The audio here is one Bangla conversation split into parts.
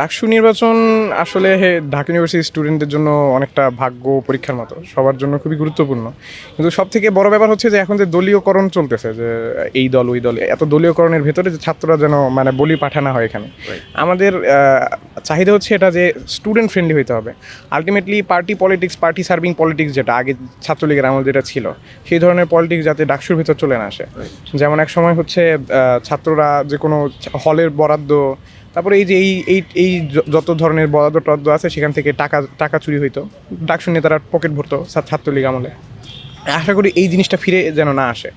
ডাকসু নির্বাচন আসলে হে, ঢাকা ইউনিভার্সিটি স্টুডেন্টদের জন্য অনেকটা ভাগ্য পরীক্ষার মতো। সবার জন্য খুবই গুরুত্বপূর্ণ। কিন্তু সব থেকে বড় ব্যাপার হচ্ছে যে এখন যে দলীয়করণ চলতেছে যে এই দল ওই দল এত দলীয়করণের ভেতরে যে ছাত্ররা যেন মানে বলি পাঠানো হয় এখানে। আমাদের চাহিদা হচ্ছে এটা যে স্টুডেন্ট ফ্রেন্ডলি হইতে হবে। Ultimately party politics party serving politics যেটা আগে ছাত্রলীগের আমল যেটা ছিল সেই ধরনের পলিটিক্স যাতে ডাকসুর ভিতর চলে না আসে। যেমন এক সময় হচ্ছে ছাত্ররা যে কোনো হলের বরাদ্দ তারপরে এই যে এই এই এই যত ধরনের বরাদ্দ টরাদ্দ আছে, সেখান থেকে টাকা টাকা চুরি হইতো। ডাকসু তারা পকেট ভরতো ছাত্রলীগ আমলে। আশা করি এই জিনিসটা ফিরে যেন না আসে।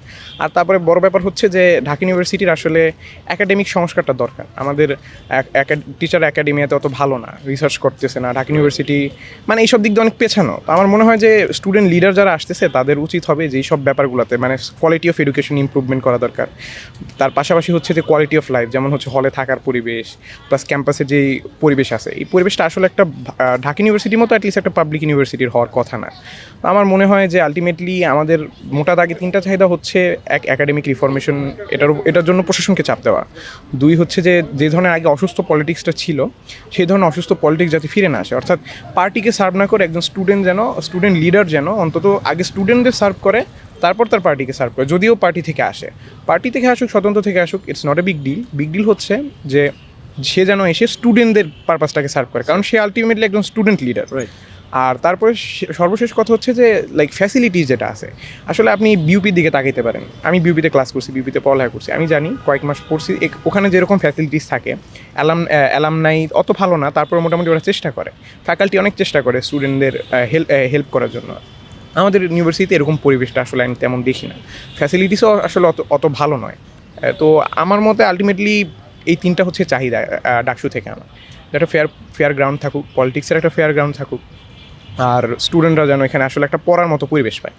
আর তারপরে বড় ব্যাপার হচ্ছে যে ঢাকা ইউনিভার্সিটির আসলে একাডেমিক সংস্কারটা দরকার। আমাদের টিচার একাডেমিয়াতে অত ভালো না রিসার্চ করতেছে না, ঢাকা ইউনিভার্সিটি মানে এইসব দিক দিয়ে অনেক পেছানো। তো আমার মনে হয় যে স্টুডেন্ট লিডার যারা আসতেছে, তাদের উচিত হবে যে সব ব্যাপারগুলোতে মানে কোয়ালিটি অফ এডুকেশন ইমপ্রুভমেন্ট করা দরকার। তার পাশাপাশি হচ্ছে যে কোয়ালিটি অফ লাইফ যেমন হচ্ছে হলে থাকার পরিবেশ প্লাস ক্যাম্পাসে যেই পরিবেশ আছে, এই পরিবেশটা আসলে একটা ঢাকা ইউনিভার্সিটির মতো অ্যাটলিস্ট একটা পাবলিক ইউনিভার্সিটির হওয়ার কথা না। আমার মনে হয় যে আলটিমেটলি আমাদের মোটা দাগে তিনটা চাহিদা হচ্ছে এক একাডেমিক রিফরমেশন এটার এটার জন্য প্রশাসনকে চাপ দেওয়া। দুই হচ্ছে যে যে ধরনের আগে অসুস্থ পলিটিক্সটা ছিল, সেই ধরনের অসুস্থ পলিটিক্স যাতে ফিরে না আসে। অর্থাৎ পার্টিকে সার্ভ না করে একজন স্টুডেন্ট যেন স্টুডেন্ট লিডার যেন অন্তত আগে স্টুডেন্টদের সার্ভ করে, তারপর তার পার্টিকে সার্ভ করে, যদিও পার্টি থেকে আসে। পার্টি থেকে আসুক, স্বতন্ত্র থেকে আসুক it's not a big deal big deal হচ্ছে যে, সে যেন এসে স্টুডেন্টদের পারপাসটাকে সার্ভ করে, কারণ সে আলটিমেটলি একজন স্টুডেন্ট লিডার আর তারপরে সর্বশেষ কথা হচ্ছে যে লাইক ফ্যাসিলিটিস যেটা আছে। আসলে আপনি বিউপির দিকে তাকাইতে পারেন। আমি বিউপিতে ক্লাস করছি বিউপিতে পড়ালেখা করছি। আমি জানি, কয়েক মাস পড়ছি ওখানে যেরকম ফ্যাসিলিটিস থাকে অ্যালাম অ্যালাম নাই অত ভালো না, তারপরে মোটামুটি ওরা চেষ্টা করে। ফ্যাকাল্টি অনেক চেষ্টা করে স্টুডেন্টদের হেল্প হেল্প করার জন্য। আমাদের ইউনিভার্সিটিতে এরকম পরিবেশটা আসলে আমি তেমন দেখি না। ফ্যাসিলিটিসও আসলে অত অত ভালো নয়। তো আমার মতে আলটিমেটলি এই তিনটা হচ্ছে চাহিদা ডাকসু থেকে আমার। একটা ফেয়ার ফেয়ার গ্রাউন্ড থাকুক পলিটিক্সের একটা ফেয়ার গ্রাউন্ড থাকুক আর স্টুডেন্টরা যেন এখানে আসলে একটা পড়ার মতো পরিবেশ পায়।